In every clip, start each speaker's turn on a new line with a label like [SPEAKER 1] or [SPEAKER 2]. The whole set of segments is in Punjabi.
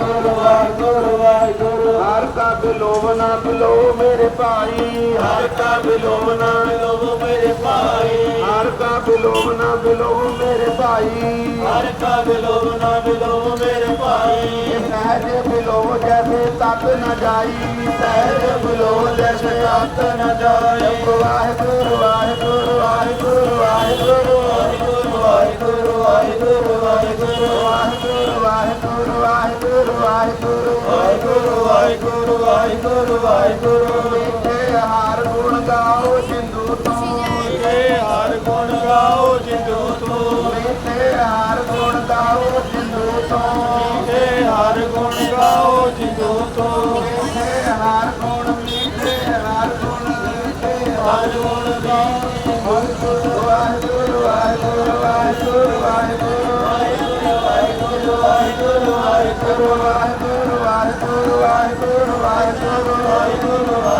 [SPEAKER 1] ਵਾਹਿਗੁਰੂ ਵਾਹਿਗੁਰੂ ਵਾਹਿਗੁਰੂ ਹਰ ਕਾ ਬਿਲੋਵ ਨਾ ਬਿਲੋ ਮੇਰੇ ਭਾਈ। ਹਰ ਕਾ ਬਿਲੋਵ ਨਾ ਬਿਲੋ ਮੇਰੇ ਭਾਈ। ਹਰ ਕਾ ਬਿਲੋਵ ਨਾ ਬਿਲੋ ਮੇਰੇ ਭਾਈ। ਹਰ ਕਾ ਬਿਲੋਵ ਨਾ ਬਿਲੋ ਮੇਰੇ ਭਾਈ। ਸਹਿਜ ਬਿਲੋ ਜੈਸੇ ਤਤ ਨ ਜਾਈ। ਸਹਿਜ ਬਿਲੋ ਜੈਸੇ ਤਤ ਨ ਜਾਈ। ਵਾਹਿਗੁਰੂ ਵਾਹਿਗੁਰੂ ਵਾਹਿਗੁਰੂ ਵਾਹਿਗੁਰੂ ਵਾਹਿਗੁਰੂ। ਵਾਹਿਗੁਰੂ ਵਾਹਿਗੁਰੂ ਵਾਹਿਗੁਰੂ ਵਾਹਿਗੁਰੂ। ਵਾਹਿਗੁਰੂ ਵਾਹਿਗੁਰੂ ਵਾਹਿਗੁਰੂ ਵਾਹਿਗੁਰੂ। ਵਾਹਿਗੁਰੂ ਵਾਹਿਗੁਰੂ ਵਾਹਿਗੁਰੂ। ਮਿੱਠੇ ਹਾਰ ਗੁਣ ਗਾਓ ਗਾਓ ਜਿੰਦੂ ਤੋਂ। ਮਿੱਠੇ ਹਾਰ ਗੁਣ ਗਾਓ ਜਿੰਦੂ ਤੋਂ। ਮਿੱਠੇ ਹਾਰ ਗੁਣ ਗਾਓ ਜਿੰਦੂ ਤੋਂ। ਮਿੱਠੇ ਹਾਰ ਗੁਣ ਮਿੱਠੇ ਹਾਰ ਗੁਣ ਮਿੱਠੇ ਹਾਰ ਗੁਣ ਗਾਓ। ਵਾਹਿਗੁਰੂ ਵਾਹਿਗੁਰੂ ਵਾਹਿਗੁਰੂ ਵਾਹਿਗੁਰੂ। ਵਾਹਿਗੁਰੂ ਵਾਹਿਗੁਰੂ ਵਾਹਿਗੁਰੂ ਵਾਹਿਗੁਰੂ ਵਾਹਿਗੁਰੂ ਵਾਹਿਗੁਰੂ ਵਾਹਿਗੁਰੂ ਵਾਹਿਗੁਰੂ।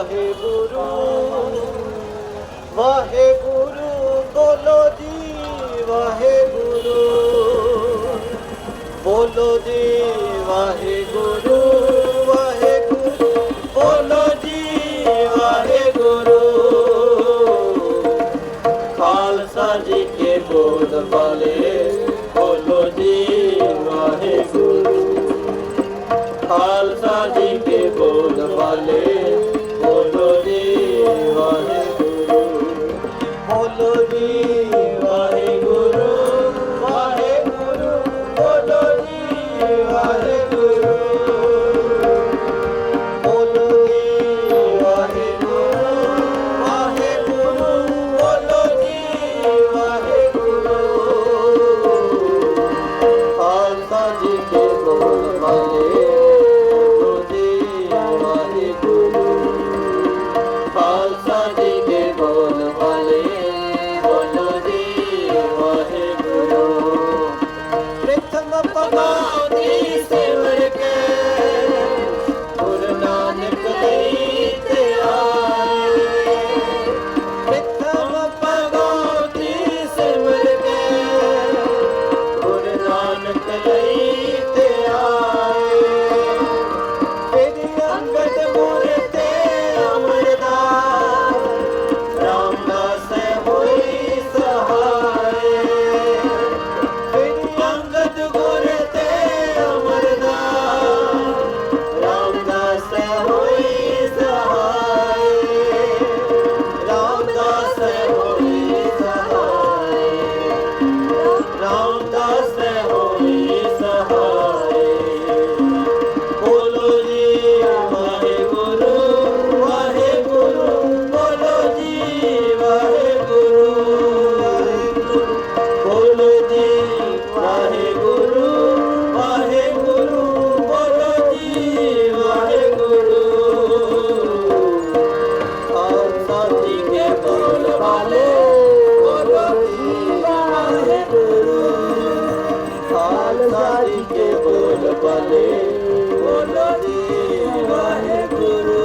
[SPEAKER 1] ਵਾਹਿਗੁਰੂ ਵਾਹਿਗੁਰੂ ਬੋਲੋ ਜੀ, ਵਾਹਿਗੁਰੂ। ਬੋਲੋ ਜੀ, ਵਾਹਿਗੁਰੂ
[SPEAKER 2] ਵਾਹਿਗੁਰੂ। ਬੋਲੋ ਜੀ, ਵਾਹਿਗੁਰੂ। ਖਾਲਸਾ ਜੀ ਕੇ ਬੋਲ ਵਾਲੇ। ਬਲੇ ਬੋਲੋ ਜੀ ਵਾਹਿਗੁਰੂ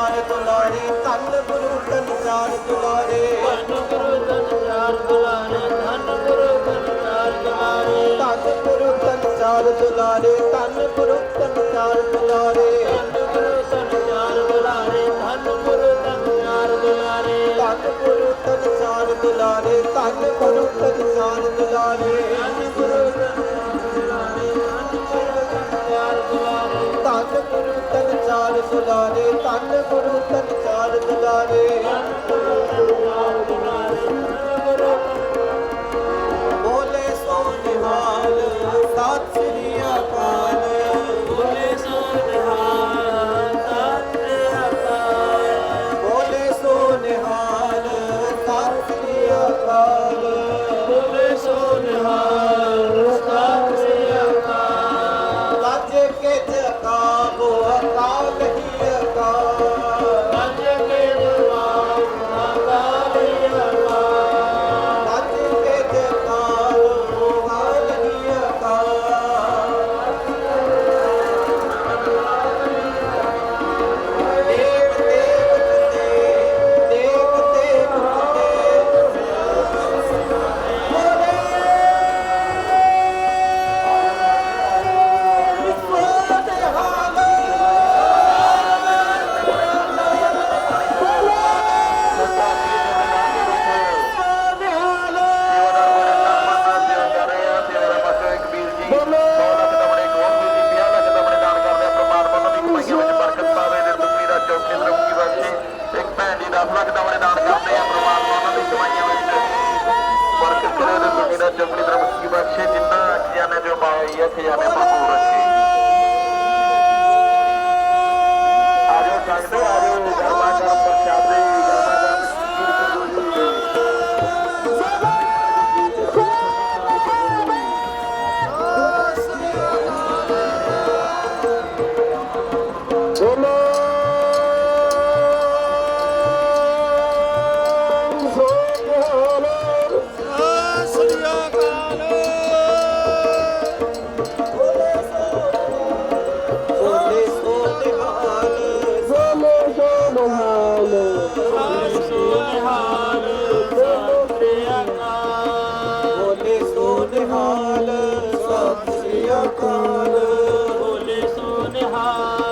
[SPEAKER 2] ਚਾਰ ਦੁਲਾਰੇ ਧੰਨ ਗੁਰੂ ਧਨ ਚਾਰ ਦੁਲਾਰੇ ਧੰਨ ਗੁਰੂ ਚਾਰ ਦੁਲਾਰੇ ਧੰਨ ਗੁਰੂ ਚਾਰ ਦੁਲਾਰੇ ਧੰਨ ਗੁਰੂ ਚਾਰ ਦੁਲਾਰੇ ਧੰਨ ਗੁਰੂ ਚਾਰ ਦੁਲਾਰੇ ਧੰਨ ਗੁਰੂ ਧੰਨ ਗੁਰੂ ਚਾਰ ਦੁਲਾਰੇ ਧੰਨ ਗੁਰੂ ਚਾਰ ਦੁਲਾਰੇ ਧੰਨ ਗੁਰੂ ਚਾਰ ਦੁਲਾਰੇ ਧੰਨ ਗੁਰੂ ਧਨ ਗੁਰੂ ਧਨ ਚਾਰ ਦੁਲਾਰੇ ਧੰਨ ਗੁਰੂ ਤਨਕਾਰ ਦੁਆਰੇ ਬੋਲੇ ਸੋ ਨਿਹਾਲ ਸਤਿ ਸ੍ਰੀ ਅਕਾਲ।
[SPEAKER 3] হা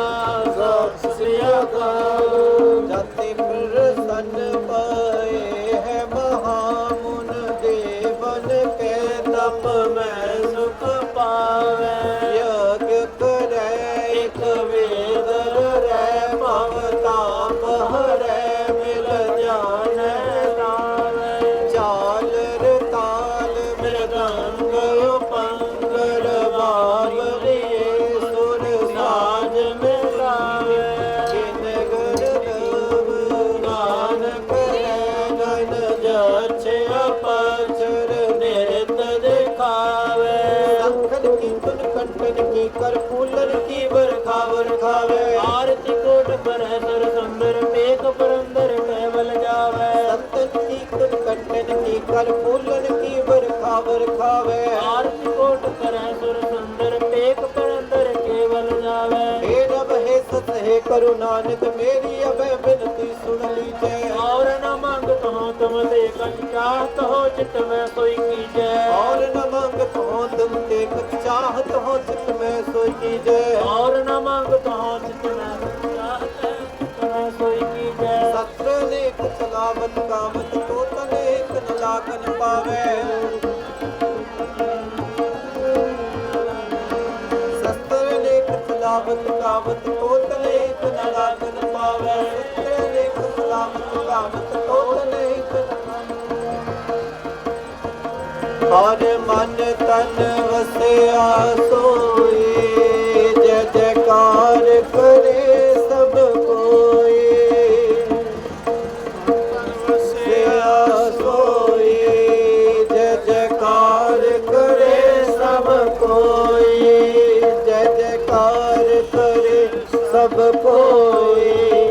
[SPEAKER 3] कंठन की
[SPEAKER 2] कर फूलन की बरखा बरखावे आरती कोट पर है सर सुंदर पेक परंदर महवल जावे संतन की कर कंठन की कर फूलन की बरखा बरखावे आरती कोट पर है सर सुंदर पेक परंदर केवल जावे हे रब हे सत हे करुणानक मेरी अब बिनती सुन लीजे आ ਮੰਗ ਚਾਹਤ ਹੋ ਜਿਤ ਮੈਂ ਸੋਈ ਕੀਜੈ ਔਰ ਨ ਮੰਗ ਤੋ ਤੁਮ ਤੇ ਕੁਛ ਚਾਹਤ ਹੋ ਜਿਤ ਮੈਂ ਸੋਈ ਕੀਜੈ ਔਰ ਨ ਮੰਗ ਤੋ ਜਿਤ ਮੈਂ ਚਾਹਤ ਮੈਂ ਸੋਈ ਕੀਜੈ ਸਤਿ ਲੇਖ ਸਲਾਮਤ ਕਾਮਤ ਤੋ ਤਨੇ ਇੱਕ ਨ ਲਾਗਨ ਪਾਵੇ। ਸਤਿ ਲੇਖ ਸਲਾਮਤ ਕਾਮਤ ਤੋ ਤਨੇ ਪਾਵੇ। ਸਤਿ ਲੇਖ ਸਲਾਮਤ ਕਾਮਤ ਤੋ ਤਨੇ ਇੱਕ ਹਰ ਮਨ ਤਨ ਵਸਿਆ ਸੋਏ, ਜੈ ਜੈਕਾਰ ਕਰੇ ਸਭ ਕੋਈ ਵਸਿਆ ਸੋਈ ਜੈ ਜੈਕਾਰ ਕਰੇ ਸਭ ਕੋਈ ਜੈ ਜੈਕਾਰ ਕਰੇ ਸਭ ਕੋਈ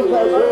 [SPEAKER 2] Brasil.